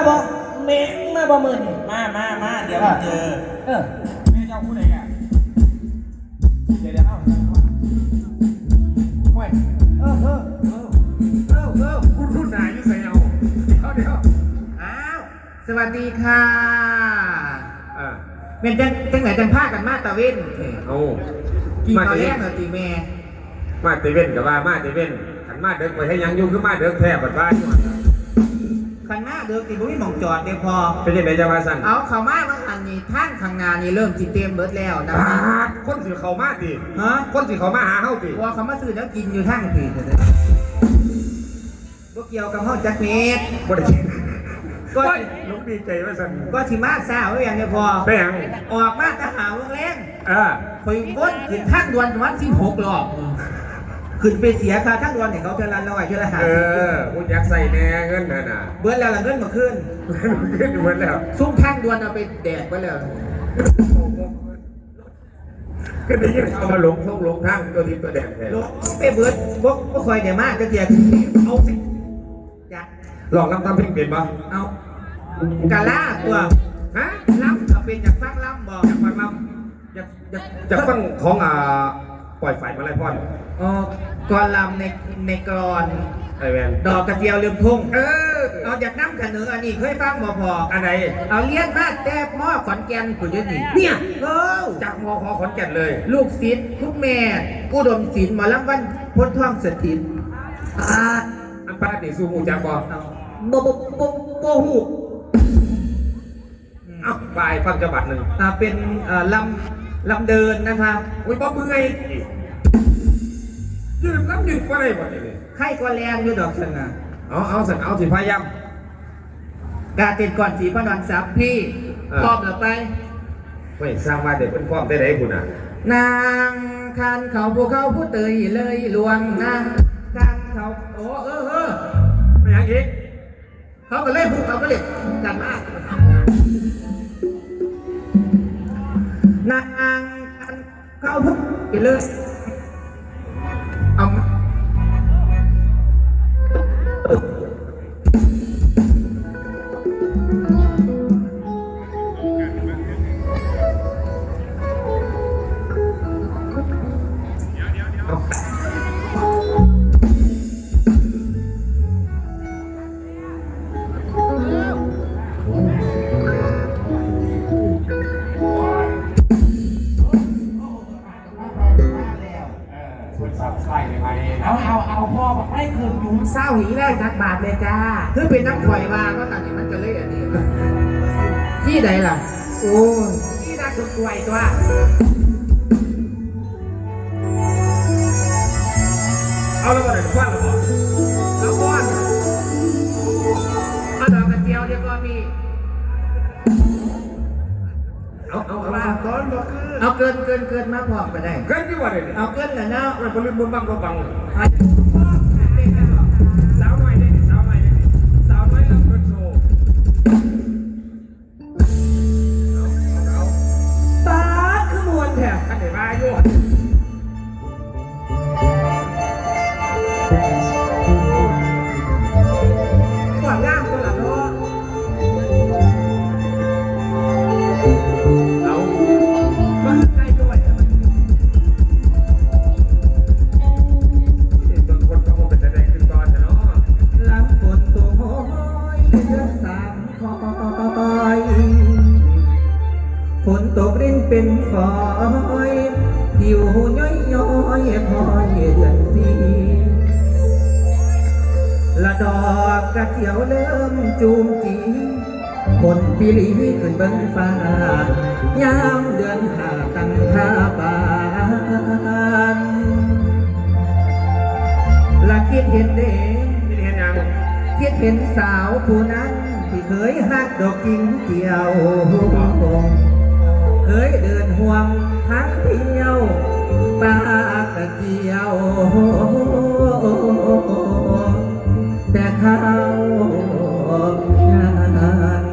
มาบอกแม่มาบอกมือนี่มามามาเดี๋ยวเจอเออแม่เจ้าผู้ใดอะเดี๋ยวเดี๋ยวเอาห่วยเออเออเออเออเออคุณคุณนายยิ่งใส่เอาเดี๋ยวเดี๋ยวอ้าวสวัสดีค่ะอ่าเป็นจังจังไหนจังพากันมาตะเวนเอากินมาตอนเตแรเว่กนเหรอตีแม่มาเตเว่นกับว่ามาเตเว่นขันมาเด็กไปให้ยังอยู่คือมาเด็กแทบบัดบ้าน อยู่คันหน้าเดิมตีบุ้ยมองจอดเดียวพอ เป็นยังไงจะมาสั่นเอาเข้ามาเมื่ออันนี้ท่านข้างหนานี่เริ่มจิเต็มเบิดแล้วนะอ่าคะคนสิเขามาติฮะคนสิเขามาหาเฮาติพอเขามาซื้อแล้วกินอยู่ทั้งปีเลยบ่เกี่ยวกับเฮาจักเม็ดบ่ได้กินก็ก็ลุกดีใจว่าสั่นก็สิมาสาวอย่างเดียวพอ ไปยังออกมาตะหาวงแรงอ่าคอยวนขึ้นทางด่วนวันที่หกรอบ ขึ้นไปเสียค่าทางด่วนเนี่ยเขาเท่าละร้อยเท่าละห้าเอสิบอกูอยากใส่แน่เงินน่ะน่ะเบิดแล้วละเงินมาขึ้น ขึ้นหมดแล้วซุ้มทางด่วนเอาไปแดกไปแล้วก็ได้ยินเขามาหลงท่องหลงทางตัวทีตัวแดงแทนลงไปเบิดบกบ่คอยเดี๋ยวมากจะเจียเอาสิอยากหลอกลำทำเพลงเป็นปะเอากะล่าตัวฮะล้ำเอาเป็นอยากฟังล้ำบอกอยากฟังลอยากอยากำอยากฟังของอ่า ปล่อยไฟมาไล่พ่อนอ๋อกรลำในในกรอนไอแวนดอกกระเจียวลืมทุ่งเออเอาอยากน้ำกันเนื้ออันนี้เคยฟังบ่พออันไหนเอาเลี้ยนมาแตบหม้อขอนแก่นผู้ยืนนี่เนี่ยเออจากมอคอขอนแก่นเลย ลูกศิษย์ทุกแม่อุดมศิลป์หมอลำวันพ้นท่องสถิตอ่าอันป้าติสูมูจากบอเอาบ่บ่บ่บ่หูเอ้าไปฟังจังหวัดหนึ่งอ่าเป็นเอ่อลำ ลำเดินนะคะอุ้ยบ่เมื่อยยืนลำยืนก็ได้บ่เนี่ยไข่ก็แรงอยู่ดอกสนะเอาเอาสันเอาสิพยายามกาเต็นก่อนสีพระนอนซับพี่อ่าพร้อมแล้วไปไม่สร้างมาเด็กเป็นความได้ไหนคุณอะ นางคันเขาภูเขาผู้เตยเลยลวงนางคันเขาโอ้เออเออไม่ยังอีกเขาก็เล่นภูเขาก็เล่นกันมาก เขาผู้เตยเลยเอา เลยไหมเอาเอาเอาพ่อบอกให้คืนอยู่เศร้าหีได้จักบาทเลยจ้าคือเป็นน้ำข่อยมาก็ตัดนี่มันจะเล่อันนี้ที่ไหนล่ะ โอ้ยที่น่าจะกลวยตัวเอาแล้วก็เด็กควันแล้วบ่แล้วก้อนเอาดอกกระเจียวเดี๋ยวก็มีเอาเอาเอาว่าก้อนบอกคือ เอาเกินเกินเกินมาพร้อมก็ได้ เกินที่ว่าเลยเนี่ยเอาเกินแล้วเนาะเราคนลืมบุญบังก็บังเอาเต้นกันหรอกสาวน้อยเนี่ ปีลีขึ้นเบิ้งฟ้ายามเดือนหาตั้งท่าปานละคิดเห็นเด้ที่เห็นยังคิดเห็นสาวผู้นั้นที่เคยหักดอกกิ่งเกี่ยวเคยเดินห่วงทั้งเที่ยวปากกะเกี่ยว แต่เขางาน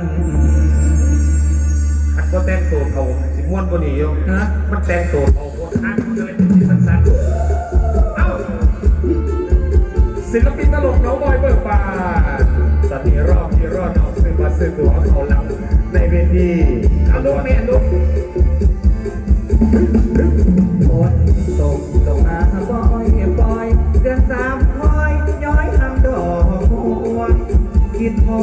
ขัดก็แต่งตัวเขาสิม้วนบนีอยู่นะมันแต่งตัวเขาโคตรฮักเลยที่สั้นๆเอ้าศิลปินตลกน้องบอยเบิกบานสติรอบที่รอดเอาซื้อมาซื้อตัวเขาลำในเวทีเอาลูกแม่ลูกโอนตกตกมาบอยบอยเดือนสามคอยย้อยทำดอกหัวคิดพอ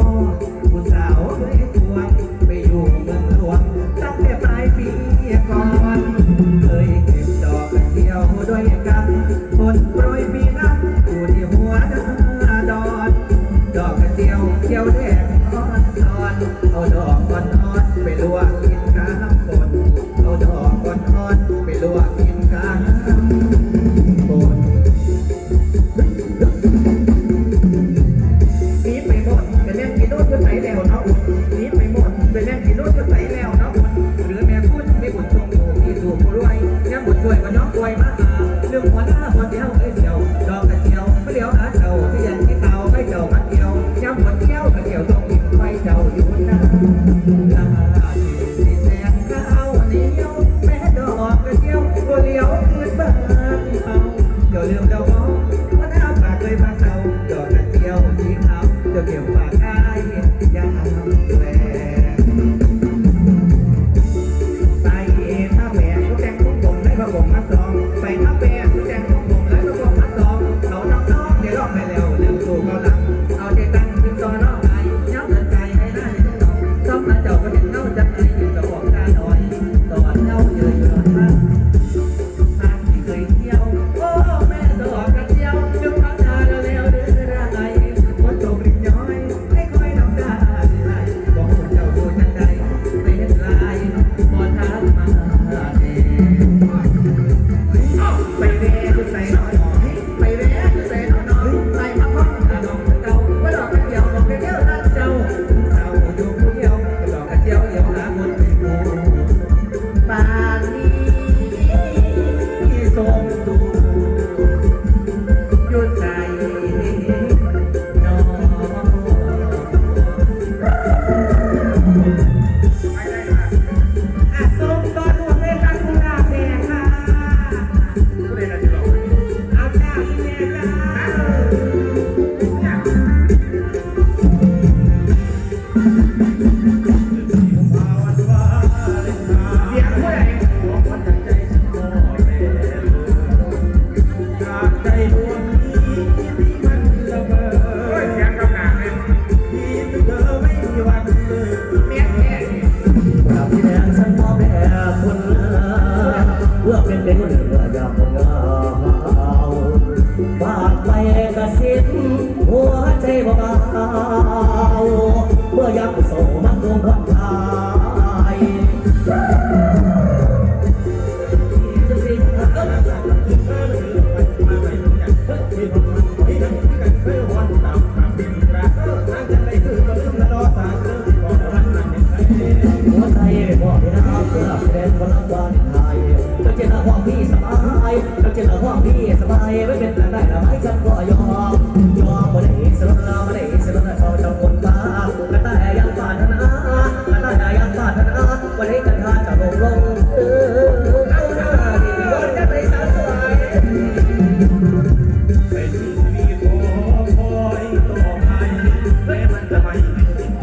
the money.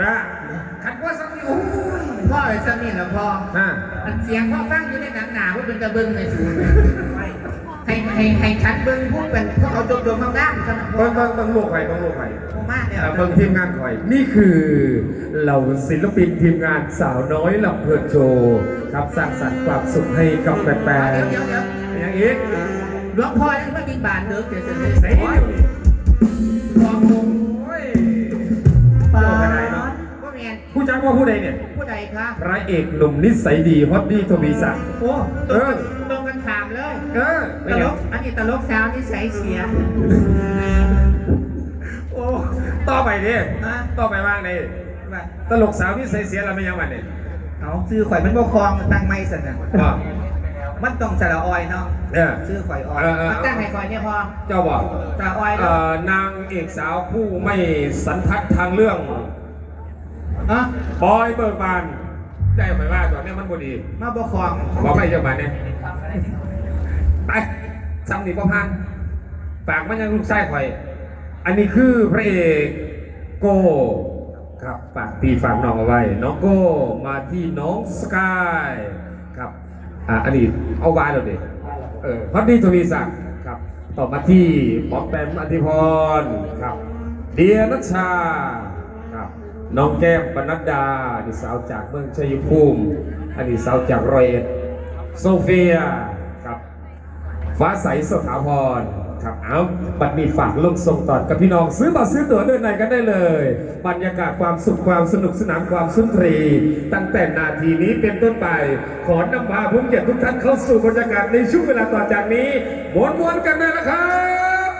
นะขันว่าสักนิวพ่อไอ้สักนิดแล้พ่ออ่าอันเสียงพ่อฟังอยู่ในหนังหนาว่าเป็นกระเบื้องในสูงให้ให้ให้ชั้นเบิ้งพูดเป็นพวกเขาจบดวงงามๆกันเบิ้งเบิ้งเบิ้งลกไข่เบิ้งลูกไข่มากเนี่ยเบิ้งทีมงานคอยนี่คือเหล่าศิลปินทีมงานสาวน้อยลำเพลินโชว์ครับสร้างสรรค์ความสุขให้กับแฟนๆอย่างอีกหลวงพ่อยังไม่มีบาทเด้อเกิดเสร็จ ผู้จ้างว่าผู้ใดเนี่ย ผู้ใดคะพระเอกหนุ่มนิสัยดีฮอตดี้ทวีศักดิ์ โอ้เออตรงกันถามเลยเออตไม่ลเห็นกอันนี้ตลกสาวที่ใส่เสีย โอ้ต่อไปดิฮะต่อไปว่างในว่าตลกสาวที่ใส่เสียเราไม่ยังวันเนี่ยเอาซื้อข่อยมันบ่คลองตั้งไม่สันน่ะว่ามันต้องสระออยเนาะเนี่ยซื้อข่อยออยเออเออมันตั้งให้ข่อยเนี่ยพอเจ้าบอกสระออยเอ่เนาะอนางเอกสาวผู้ไม่สันทัดทางเรื่อง อะบอยเบิกบานได้ไหมว่าตอนนี้มันบ่ดีมาบ่คลองบอกไม่เจ้าบานเนี่ยไปซ้ำนี่พ่อพันฝากมันยังลูกไส้ข่อย อันนี้คือพระเอกโก้ครับฝากพี่ฝากน้องเอาไว้ น้องโก้มาที่น้องสกายครับอ่าอันนี้เอาไว้แล้วดิเออพัดดีทวีศักดิ์ครับ ต่อมาที่ป๊อปแปมอธิพรครับ เดียนัชชาครับ น้องแก้มปนัดดาอันนี้สาวจากเมืองชัยภูมิอันนี้สาวจากรอยเอ็ดโซเฟียครับฟ้าใสสถาพรครับเอาบัตรนี้ฝากลงส่งต่อกับพี่น้องซื้อบัตรซื้อตั๋วเดินในกันได้เลย บรรยากาศความสุขความสนุกสนานความสุนทรี ตั้งแต่นาทีนี้เป็นต้นไป ขอนำพาผู้เกียรติทุกท่านเข้าสู่บรรยากาศในช่วงเวลาต่อจากนี้วนๆกันเลยนะครับ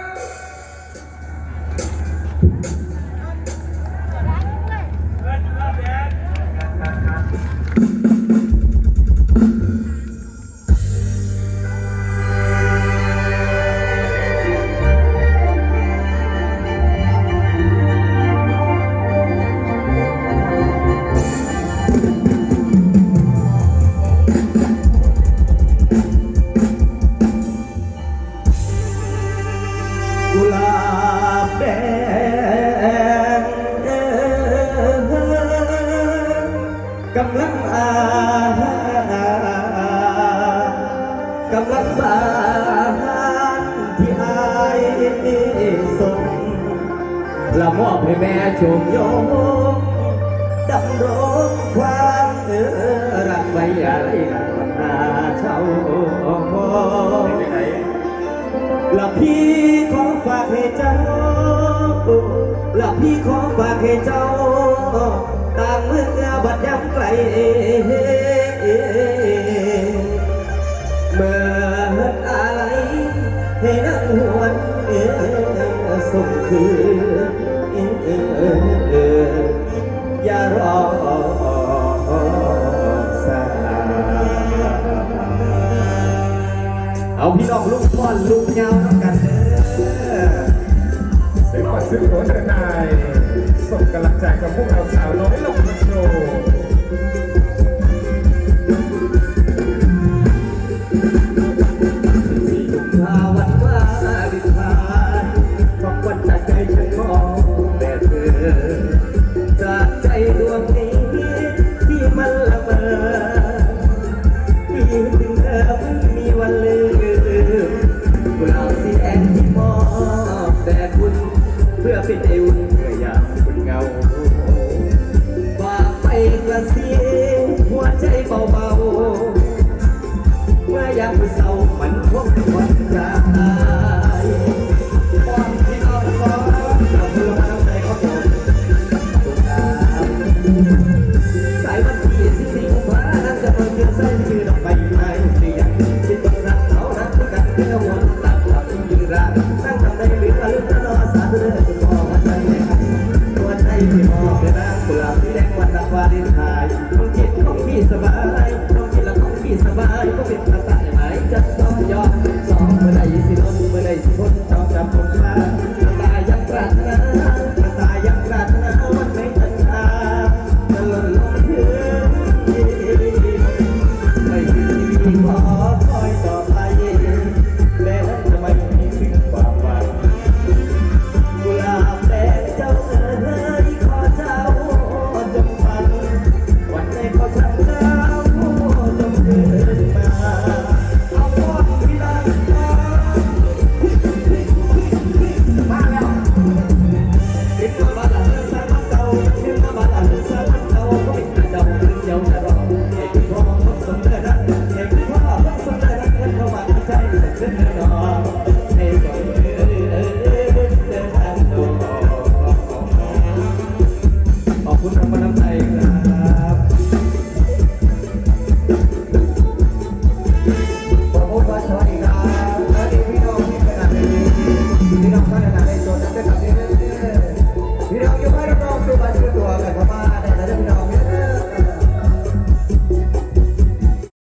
ำลังอากำลังบาที่อายส่งละมอบให้แม่ชมยงดำรงความเออรักไว้อะไรกันหาเช่าและพี่ขอฝากให้เจ้าละพี่ขอฝากให้เจ้า ต่ามเมื่อบัดยำไกลเมื่ออะไรให้นั่งหวนส่งคืนอย่ารอสายเอาพี่น้องลูกพ่อลูกเงา